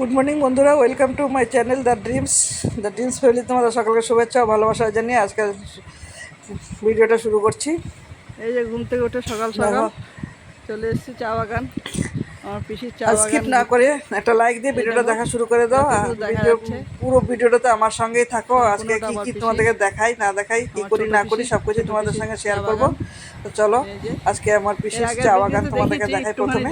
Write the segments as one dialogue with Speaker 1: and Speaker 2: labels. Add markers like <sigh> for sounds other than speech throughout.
Speaker 1: Good morning বন্ধুরা। Welcome to my channel the dreams the dreams family তোমাদের সকলকে শুভেচ্ছা ও ভালোবাসা জানিয়ে আজকে ভিডিওটা শুরু করছি।
Speaker 2: এই যে ঘুম থেকে উঠে সকাল সকাল। চলে এসেছি চা বাগান। আমার পিসির চা
Speaker 1: স্কিপ না করে একটা লাইক দিয়ে ভিডিওটা দেখা। শুরু করে দাও। পুরো ভিডিওটাতে আমার সঙ্গেই থাকো। আজকে কি কি তোমাদেরকে দেখাই না দেখাই কি করি না করি সব কিছু তোমাদের সঙ্গে শেয়ার করব। তো চলো আজকে আমার পিসির চা বাগান তোমাদেরকে দেখাই প্রথমে।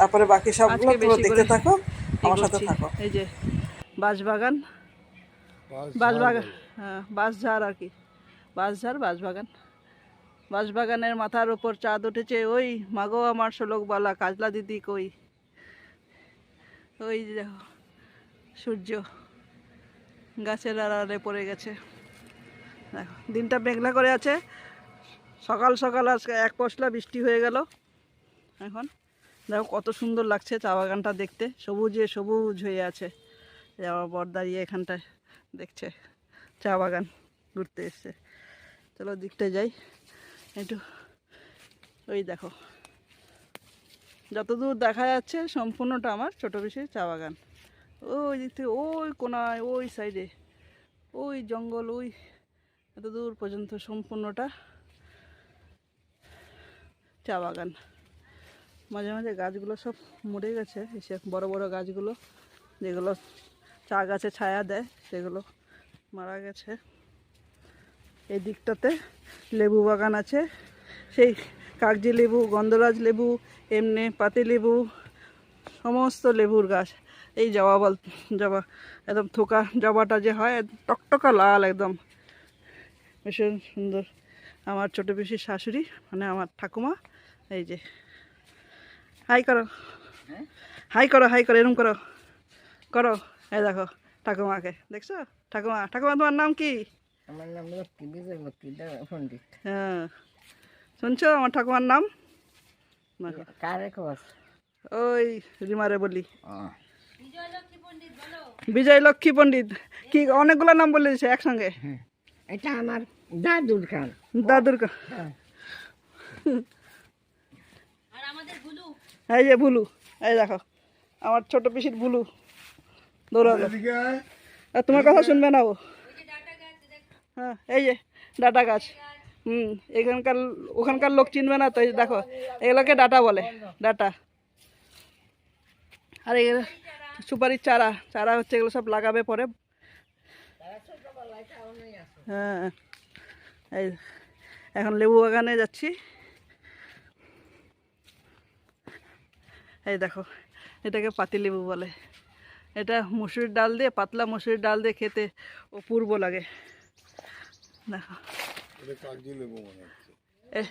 Speaker 1: তারপরে বাকি সবগুলো তোমরা দেখতে থাকো। আমার সাথে থাকো।
Speaker 2: এই যে বাঁশবাগান বাঁশবাগান হ্যাঁ বাঁশঝাড় আর কি। বাঁশঝাড় বাঁশবাগান। বাঁশবাগানের মাথার উপর চাঁদ উঠেছে ওই মাগো আমার শোলক বালা কাজলা দিদি কই? ওই যে দেখো সূর্য গাছের আড়ালে পড়ে গেছে। দেখো দিনটা মেঘলা করে আছে। সকাল সকাল আজকে এক পশলা বৃষ্টি হয়ে গেল। এখন দেখো কত সুন্দর লাগছে চা বাগানটা দেখতে। সবুজে সবুজ হয়ে আছে। আমার বর দাঁড়িয়ে এখানটায় দেখছে চা বাগান ঘুরতে এসছে। চলো দিকটা যাই। একটু ওই দেখো। যতদূর দেখা যাচ্ছে সম্পূর্ণটা আমার ছোটো বেশি চা বাগান। ওই দিক থেকে ওই কোনায়, ওই সাইডে, ওই জঙ্গল, ওই এত দূর পর্যন্ত সম্পূর্ণটা চা বাগান। মাঝে মাঝে গাছগুলো সব মরে গেছে। এসে বড় বড় গাছগুলো, যেগুলো চা গাছে ছায়া দেয়, সেগুলো মারা গেছে। এই দিকটাতে লেবু বাগান আছে। সেই কাগজি লেবু, গন্ধরাজ লেবু, এমনি পাতি লেবু, সমস্ত লেবুর গাছ। এই জবা বল, জবা, একদম থোকা জবাটা যে হয়, টকটকা লাল একদম। ভীষণ সুন্দর। আমার ছোটো পিসির শাশুড়ি মানে আমার ঠাকুমা, এই যে হাই করো। হাই করো হাই করো এরম করো। করো। এই দেখো ঠাকুমাকে। দেখছ? ঠাকুমা ঠাকুমা তোমার নাম কি?
Speaker 3: আমার নাম লক্ষ্মী বিজয় লক্ষ্মী পণ্ডিত।
Speaker 2: হ্যাঁ। শুনছো আমার ঠাকুমার নাম?
Speaker 3: কারে
Speaker 2: ওই রিমারে বলি। বিজয় লক্ষ্মী পণ্ডিত কি অনেকগুলো নাম বলে দিছে একসঙ্গে?
Speaker 3: এটা আমার দাদুর খান।
Speaker 2: দাদুর কা-
Speaker 3: হ্যাঁ। <laughs>
Speaker 2: এই যে ভুলু এই দেখো আমার ছোট পিসির ভুলু। দৌড়ালো আর তোমার কথা শুনবে না ও? হ্যাঁ এই যে ডাটা গাছ। হুম এখানকার ওখানকার লোক চিনবে না তো এই যে দেখো এগুলোকে ডাটা বলে ডাটা। আর এগুলো সুপারির চারা চারা হচ্ছে এগুলো সব লাগাবে পরে। হ্যাঁ এই এখন লেবু বাগানে যাচ্ছি। এই দেখো এটাকে পাতিলেবু বলে। এটা মুসুরির ডাল দিয়ে পাতলা মুসুরির ডাল দিয়ে খেতে অপূর্ব লাগে। দেখো। এ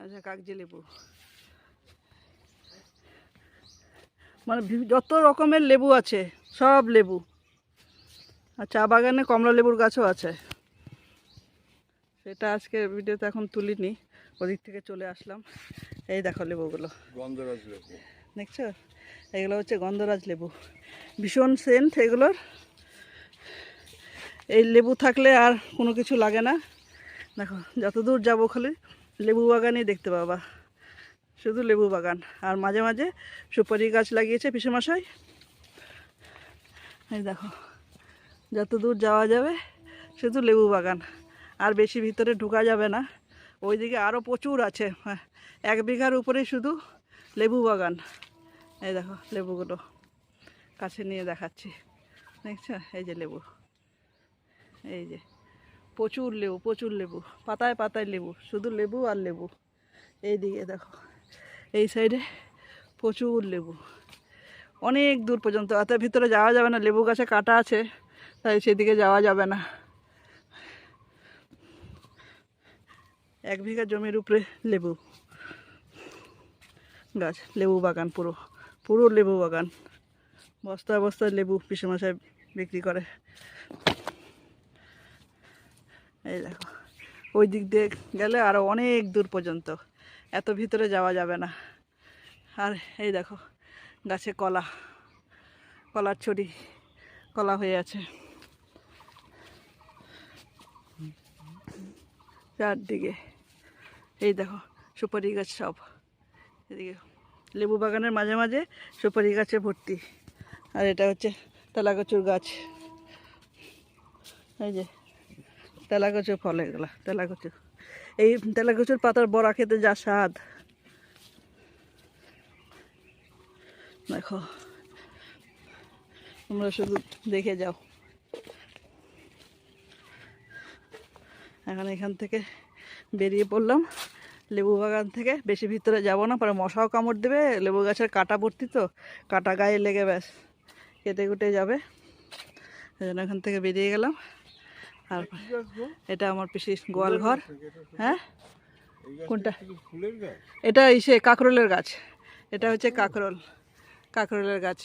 Speaker 2: আচ্ছা কাগজি লেবু। মানে যত রকমের লেবু আছে সব লেবু। আর চা বাগানে কমলা লেবুর গাছও আছে। সেটা আজকে ভিডিওতে এখন তুলিনি। ওদিক থেকে চলে আসলাম। এই দেখো লেবুগুলো।
Speaker 4: গন্ধরাজ লেবু।
Speaker 2: দেখছ? এগুলো হচ্ছে গন্ধরাজ লেবু। ভীষণ সেন্ট এগুলোর। এই লেবু থাকলে আর কোনো কিছু লাগে না। দেখো যত দূর যাব খালি লেবু বাগানই দেখতে পাবা। শুধু লেবু বাগান। আর মাঝে মাঝে সুপারি গাছ লাগিয়েছে পিসেমশাই। এই দেখো যত দূর যাওয়া যাবে শুধু লেবু বাগান। আর বেশি ভিতরে ঢোকা যাবে না। ওইদিকে আরও প্রচুর আছে। হ্যাঁ, এক বিঘার উপরেই শুধু লেবু বাগান। এই দেখো লেবুগুলো কাছে নিয়ে দেখাচ্ছি। দেখছ? এই যে লেবু। এই যে প্রচুর লেবু প্রচুর লেবু পাতায় পাতায় লেবু শুধু লেবু আর লেবু। এই দিকে দেখো এই সাইডে প্রচুর লেবু। অনেক দূর পর্যন্ত অত ভিতরে যাওয়া যাবে না লেবু গাছে কাটা আছে তাই সেদিকে যাওয়া যাবে না। এক বিঘা জমির উপরে লেবু গাছ, লেবু বাগান, পুরো পুরো লেবু বাগান। বস্তায় বস্তায় লেবু পিসেমশাই বিক্রি করে। এই দেখো, ওই দিক দিয়ে গেলে আরও অনেক দূর পর্যন্ত। এত ভিতরে যাওয়া যাবে না। আর এই দেখো, গাছে কলা, কলার ছড়ি, কলা হয়ে আছে। চারদিকে। এই দেখো, সুপারি গাছ সব। এদিকে লেবু বাগানের মাঝে মাঝে সুপারি গাছে ভর্তি। আর এটা হচ্ছে তেলাকচুর গাছ। এই যে তেলাকচুর ফল এগুলা তেলাকচু এই তেলাকচুর পাতার বড়া খেতে যা স্বাদ। দেখো, তোমরা শুধু দেখে যাও। এখন এখান থেকে বেরিয়ে পড়লাম। লেবু বাগান থেকে। বেশি ভিতরে যাব না পরে মশাও কামড় দেবে। লেবু গাছের কাটা ভর্তি তো কাটা গায়ে লেগে ব্যাস কেটে কুটে যাবে। এই জন্য এখান থেকে বেরিয়ে গেলাম। আর এটা আমার পিসি গোয়াল ঘর। হ্যাঁ? কোনটা? এটা ইসে কাকরোলের গাছ। এটা হচ্ছে কাকরোল। কাকরোলের গাছ।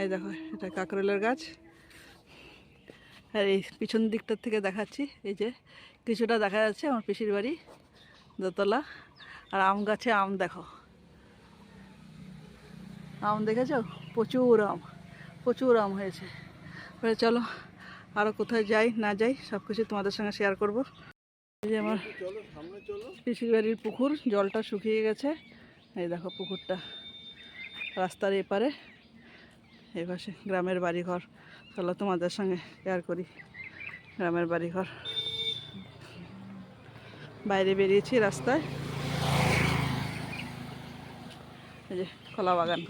Speaker 2: এই দেখো এটা কাকরোলের গাছ। আর এই পিছন দিকটার থেকে দেখাচ্ছি এই যে কিছুটা দেখা যাচ্ছে আমার পিসির বাড়ি দোতলা। আর আম গাছে আম দেখো। আম দেখেছ? প্রচুর আম প্রচুর আম হয়েছে। এবারে চলো আরও কোথায় যাই না যাই সব কিছু তোমাদের সঙ্গে শেয়ার করব। এই যে আমার পিসির বাড়ির পুকুর জলটা শুকিয়ে গেছে। এই দেখো পুকুরটা রাস্তার এপারে। এপাশে গ্রামের বাড়িঘর। চলো তোমাদের সঙ্গে শেয়ার করি গ্রামের বাড়িঘর। বাইরে বেরিয়েছি রাস্তায়। এই যে কলা বাগান।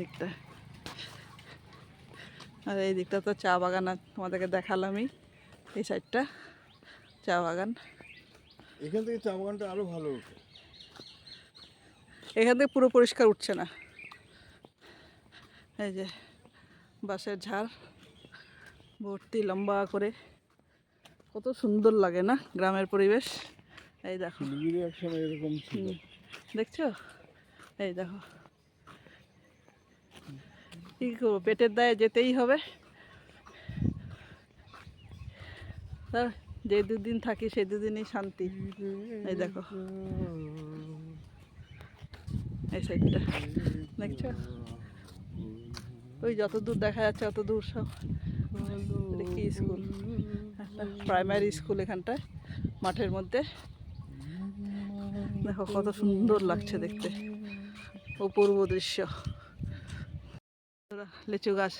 Speaker 2: দিকটা আর এই দিকটা তো চা বাগান আর তোমাদেরকে দেখালামই এই সাইডটা চা বাগান।
Speaker 4: এখান থেকে চা বাগানটা আরও ভালো ওঠে
Speaker 2: এখান থেকে পুরো পরিষ্কার উঠছে না। এই যে বাঁশের ঝাড় ভর্তি লম্বা করে। কত সুন্দর লাগে না গ্রামের পরিবেশ। এই দেখো।
Speaker 4: এরকম ছিল।
Speaker 2: দেখছ? এই দেখো। কি করব পেটের দায়ে যেতেই হবে। যে দুদিন থাকি সেই দুদিনই শান্তি। এই দেখো। এই সাইডটা দেখছ? ওই যত দূর দেখা যাচ্ছে অত দূর সব কি স্কুল প্রাইমারি স্কুল এখানটায়, মাঠের মধ্যে। দেখো কত সুন্দর লাগছে দেখতে। অপূর্ব দৃশ্য। লিচু গাছ,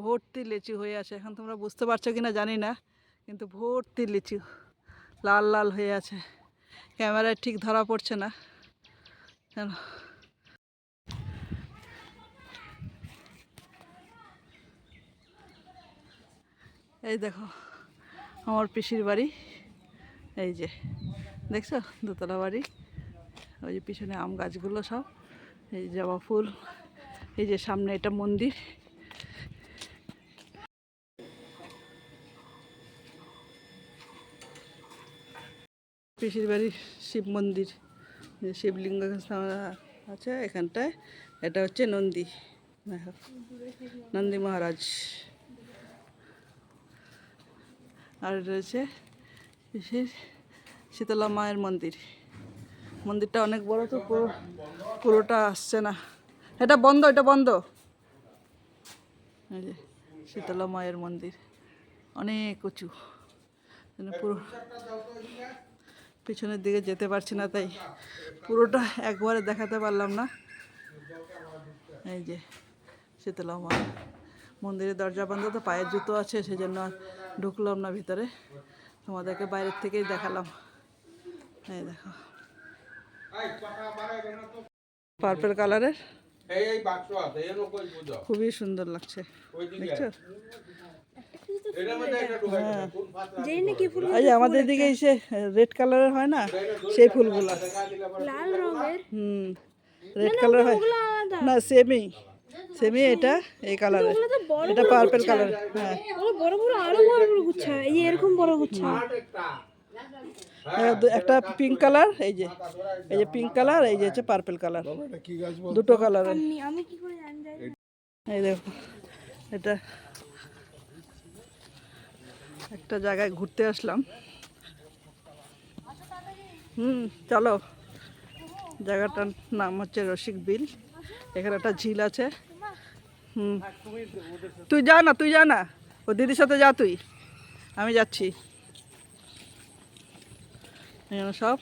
Speaker 2: ভর্তি লিচু হয়ে আছে। এখন তোমরা বুঝতে পারছ কি না জানি না, কিন্তু ভর্তি লিচু লাল লাল হয়ে আছে। ক্যামেরায় ঠিক ধরা পড়ছে না। কেন এই দেখো আমার পিসির বাড়ি। এই যে, দেখছ? দোতলা বাড়ি। ওই যে পিছনে আম গাছগুলো সব। এই জবা ফুল। এই যে সামনে এটা মন্দির। পিসির বাড়ির শিব মন্দির। শিবলিঙ্গ আছে এখানটায়। এটা হচ্ছে নন্দী। নন্দী মহারাজ। আর রয়েছে পিসির শীতলা মায়ের মন্দির। মন্দিরটা অনেক বড় তো, পুরো পুরোটা আসছে না। এটা বন্ধ এটা বন্ধ। এই যে শীতলা মায়ের মন্দির, অনেক উঁচু। পুরো পিছনের দিকে যেতে পারছি না, তাই পুরোটা একবারে দেখাতে পারলাম না। এই যে শীতলা মা, মন্দিরের দরজা বন্ধ, তো পায়ের জুতো আছে, সেজন্য ঢুকলাম না ভিতরে। তোমাদেরকে বাইরের থেকেই দেখালাম। এই দেখো। পার্পেল কালারের
Speaker 5: এই এই বাক্স আছে এর কই বুঝো।
Speaker 2: খুবই সুন্দর লাগছে। দেখছ? হ্যাঁ। এই আমাদের দিকে এসে রেড কালারের হয় না? সেই ফুলগুলো।
Speaker 6: লাল রঙের।
Speaker 2: হুম। রেড কালার হয়। না সেমই সেমই এটা এই কালারের এটা পার্পেল কালার হ্যাঁ।
Speaker 6: বড় বড় আরও বড় বড় গুচ্ছা। এই যে এরকম বড় গুচ্ছা।
Speaker 2: হ্যাঁ, দু- একটা পিঙ্ক কালার এই যে এই যে পিঙ্ক কালার এই যে হচ্ছে পার্পেল কালার
Speaker 4: এটা কি গাছ বল
Speaker 2: দুটো কালারের
Speaker 6: আমি আমি কি করে জানি? যাই
Speaker 2: এই দেখো এটা একটা জায়গায় ঘুরতে আসলাম। হুম চলো। জায়গাটার নাম হচ্ছে রসিক বিল। এখানে একটা ঝিল আছে। হুম। তুই যা না, তুই যা না। ও দিদির সাথে যা তুই। আমি যাচ্ছি। সব।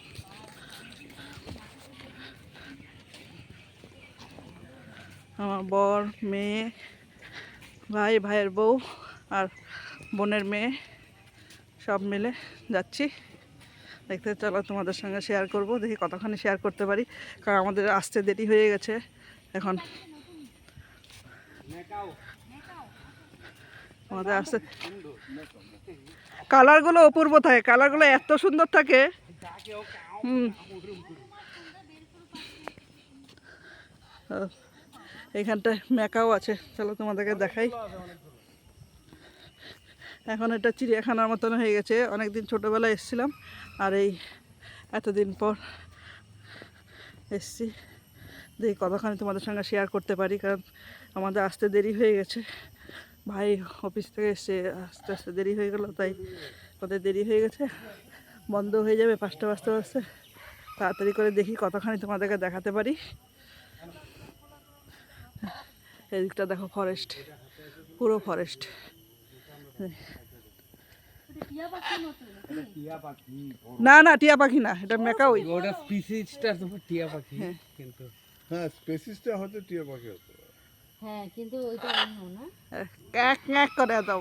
Speaker 2: আমার বর, মেয়ে, ভাই, ভাইয়ের বউ আর বোনের মেয়ে সব মিলে যাচ্ছি। দেখতে চলো, তোমাদের সঙ্গে শেয়ার করব। দেখি কতখানি শেয়ার করতে পারি। কারণ আমাদের আসতে দেরি হয়ে গেছে। এখন আমাদের আসতে কালারগুলো অপূর্ব থাকে, কালারগুলো এত সুন্দর থাকে। এইখানটায় মেকাও আছে, চলো তোমাদেরকে দেখাই। এখন এটা চিড়িয়াখানার মতন হয়ে গেছে অনেক দিন ছোটোবেলায় এসেছিলাম, আর এই এতদিন পর এসছি। দেখি কতখানি তোমাদের সঙ্গে শেয়ার করতে পারি, কারণ আমাদের আসতে দেরি হয়ে গেছে। ভাই অফিস থেকে এসে আস্তে আস্তে দেরি হয়ে গেল তাই ওদের দেরি হয়ে গেছে। বন্ধ হয়ে যাবে পাঁচটা বাজতে বাজতে তাড়াতাড়ি করে দেখি কতখানি তোমাদেরকে দেখাতে পারি। এদিকটা দেখো ফরেস্ট পুরো ফরেস্ট না না টিয়া পাখি না এটা মেকাওই
Speaker 7: ওটা স্পিসিসটা তো টিয়া পাখি
Speaker 2: হ্যাঁ।
Speaker 7: কিন্তু
Speaker 4: হ্যাঁ স্পেসিসটা হয়তো টিয়া পাখি হতে।
Speaker 3: হ্যাঁ কিন্তু ওইটা অন্য না।
Speaker 2: ক্যাক ক্যাক করে দাও।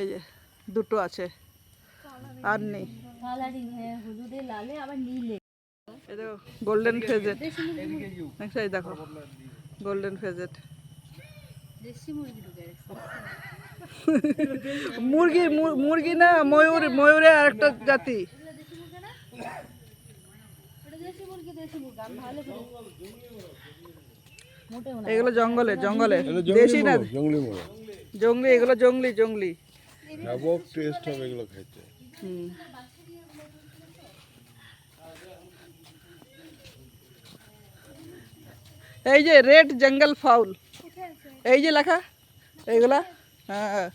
Speaker 2: এই যে দুটো আছে। আর নেই।
Speaker 3: কালারিং হ্যাঁ হলুদে লালে আবার নীলে।
Speaker 2: এটা গোল্ডেন ফেজেট এই দেখো গোল্ডেন ফেজেট
Speaker 3: দেশি মুরগি ঢুকে
Speaker 2: মুরগি মুরগি না ময়ূর ময়ূরের আরেকটা জাতি।
Speaker 3: দেশি মুরগি দেশি মুরগি ভালো
Speaker 2: এগুলো জঙ্গলে জঙ্গলে। দেশি না?
Speaker 4: জঙ্গলি
Speaker 2: জঙ্গলি এগুলো জঙ্গলি জঙ্গলি।
Speaker 4: ব্যাপক টেস্ট হবে এগুলো খাইতে।
Speaker 2: এই যে রেড জঙ্গল ফাউল। এই যে লেখা এইগুলা হ্যাঁ।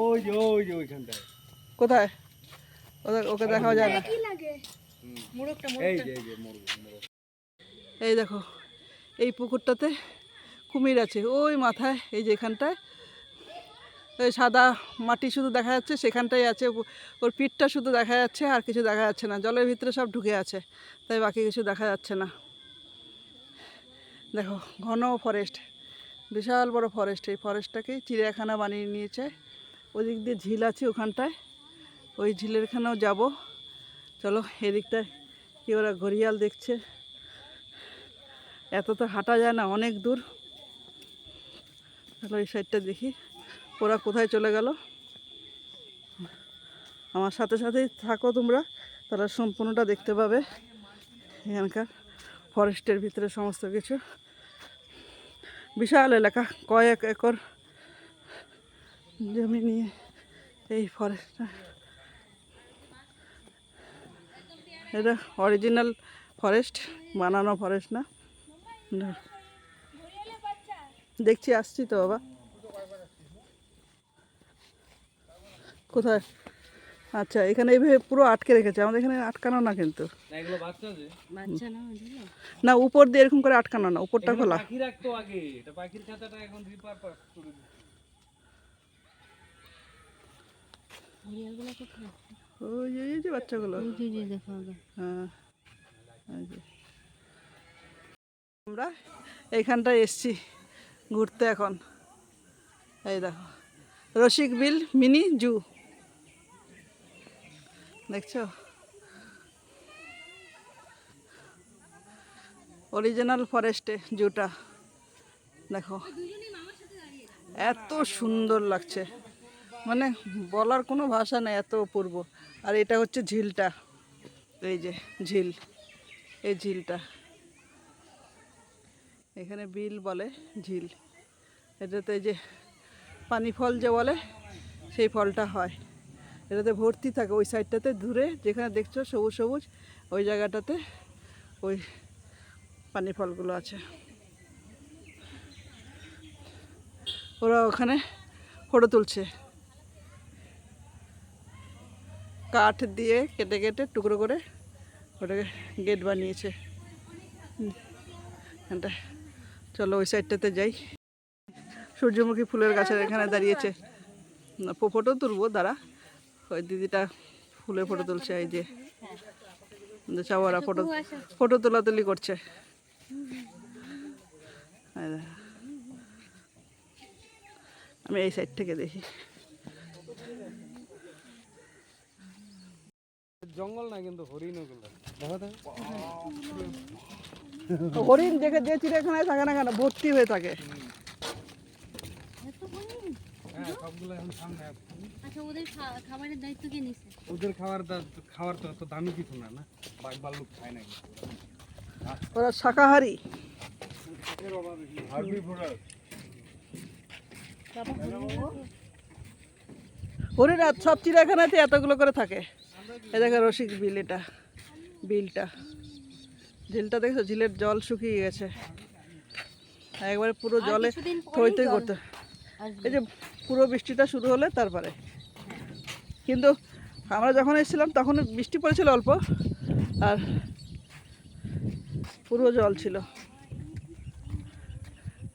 Speaker 7: ওই যে ওই যে ওইখানটায়।
Speaker 2: কোথায়? ওদের ওকে দেখাও যায় না।
Speaker 7: এই
Speaker 2: দেখো। এই পুকুরটাতে কুমির আছে। ওই মাথায়, এই যে এখানটায়। সাদা মাটি শুধু দেখা যাচ্ছে, সেখানটাই আছে। ওর পিঠটা শুধু দেখা যাচ্ছে, আর কিছু দেখা যাচ্ছে না। জলের ভিতরে সব ঢুকে আছে, তাই বাকি কিছু দেখা যাচ্ছে না। দেখো, ঘন ফরেস্ট বিশাল বড় ফরেস্ট এই ফরেস্টটাকে চিড়িয়াখানা বানিয়ে নিয়েছে। ওদিক দিয়ে ঝিল আছে ওখানটায়। ওই ঝিলেরখানেও যাব। চলো, এদিকটায় কি ওরা ঘড়িয়াল দেখছে। এত তো হাঁটা যায় না, অনেক দূর। তাহলে এই সাইডটা দেখি, ওরা কোথায় চলে গেল। আমার সাথে সাথেই থাকো তোমরা তাহলে সম্পূর্ণটা দেখতে পাবে। এখানকার ফরেস্টের ভিতরে সমস্ত কিছু। বিশাল এলাকা, কয়েক একর জমি নিয়ে এই ফরেস্টটা এটা অরিজিনাল ফরেস্ট বানানো ফরেস্ট না। না। দেখছি আসছি তো বাবা। কোথায়? আচ্ছা এখানে এইভাবে পুরো আটকে রেখেছে। আমাদের এখানে আটকানো না কিন্তু।
Speaker 7: না এগুলো বাচ্চা যে।
Speaker 3: বাচ্চা না বুঝলে
Speaker 2: না উপর দিয়ে এরকম করে আটকানো না উপরটা খোলা। ওই যে বাচ্চাগুলো।
Speaker 3: জি জি দেখো আগে।
Speaker 2: হ্যাঁ। আমরা এইখানটায় এসছি ঘুরতে এখন। এই দেখো, রসিক বিল মিনি জু। দেখছ? অরিজিনাল ফরেস্টে জুটা। দেখো, এত সুন্দর লাগছে। মানে বলার কোনো ভাষা নেই, এত অপূর্ব। আর এটা হচ্ছে ঝিলটা। এই যে ঝিল, এই ঝিলটা। এখানে বিল বলে ঝিল। এটাতে যে পানি ফল যে বলে, সেই ফলটা হয়। এটাতে ভর্তি থাকে ওই সাইডটাতে দূরে যেখানে দেখছ সবুজ সবুজ, ওই জায়গাটাতে ওই পানি ফলগুলো আছে। ওরা ওখানে ফটো তুলছে। কাঠ দিয়ে কেটে কেটে টুকরো করে ওটাকে গেট বানিয়েছে। এখানটায়। চলো ওই সাইডটাতে যাই। সূর্যমুখী ফুলের গাছের এখানে দাঁড়িয়েছে। না ফটো তুলবো দাঁড়া। ওই দিদিটা ফুলে ফটো তুলছে এই যে। চাওয়ারা ফটো ফটো তোলাতুলি করছে। আমি এই সাইড থেকে দেখি।
Speaker 7: জঙ্গল না কিন্তু হরিণ ওগুলো। দেখো দেখো
Speaker 2: হরিণ দেখে যে চিড়িয়াখানায় থাকে না কেন? ভর্তি হয়ে থাকে?
Speaker 7: হ্যাঁ।
Speaker 3: আচ্ছা ওদের খা- খাবারের দায়িত্ব কে নিছে?
Speaker 7: ওদের খাবার দা- খাবার তো অত দামি কিছু না না? বাঘ ভাল্লুক খায় না
Speaker 2: ওরা শাকাহারি। হরিণ সব চিড়িয়াখানাতে এতগুলো করে থাকে। এ দেখো রসিক বিল এটা বিলটা। ঝিলটা দেখছ? ঝিলের জল শুকিয়ে গেছে। একবারে পুরো জলে থই থই করতে। এই যে পুরো বৃষ্টিটা শুরু হলে তারপরে। কিন্তু আমরা যখন এসেছিলাম তখন বৃষ্টি পড়েছিল অল্প আর পুরো জল ছিল।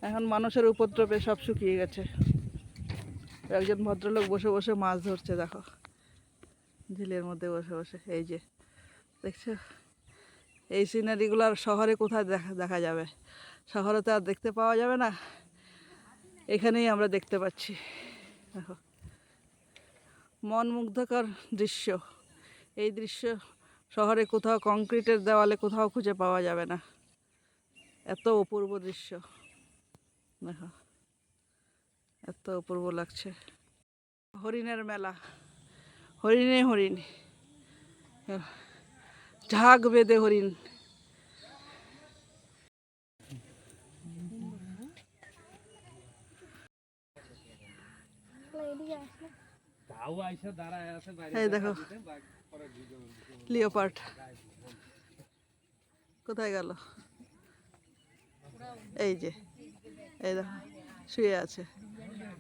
Speaker 2: এখন মানুষের উপদ্রবে সব শুকিয়ে গেছে। একজন ভদ্রলোক বসে বসে মাছ ধরছে দেখো। ঝিলের মধ্যে বসে বসে এই যে দেখছ? এই সিনারিগুলো শহরে কোথায় দেখা দেখা যাবে? শহরে তো আর দেখতে পাওয়া যাবে না। এখানেই আমরা দেখতে পাচ্ছি। দেখো। মন মুগ্ধকর দৃশ্য। এই দৃশ্য শহরে কোথাও কংক্রিটের দেওয়ালে কোথাও খুঁজে পাওয়া যাবে না। এত অপূর্ব দৃশ্য। দেখো। এত অপূর্ব লাগছে। হরিণের মেলা। হরিণে হরিণ। ঝাঁক বেঁধে হরিণ। এই দেখো লিওপার্ট কোথায় গেল? এই যে, এই দেখো, শুয়ে আছে।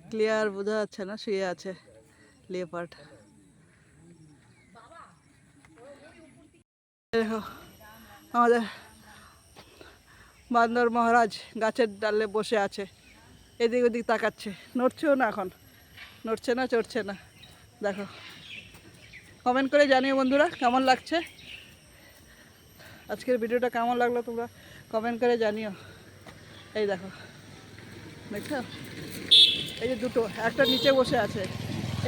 Speaker 2: ক্লিয়ার বোঝা যাচ্ছে না, শুয়ে আছে লিওপার্ট আমাদের বান্দর মহারাজ গাছের ডালে বসে আছে, এদিক ওদিক তাকাচ্ছে। নড়ছেও না এখন। নড়ছে না, চড়ছে না। দেখো। কমেন্ট করে জানিও বন্ধুরা, কেমন লাগছে? আজকের ভিডিওটা কেমন লাগল তোমরা কমেন্ট করে জানিও। এই দেখো। দেখছ? এই যে দুটো, একটা নিচে বসে আছে।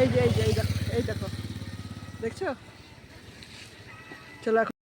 Speaker 2: এই যে এই যে, এই দেখো এই দেখো। দেখছ? চলো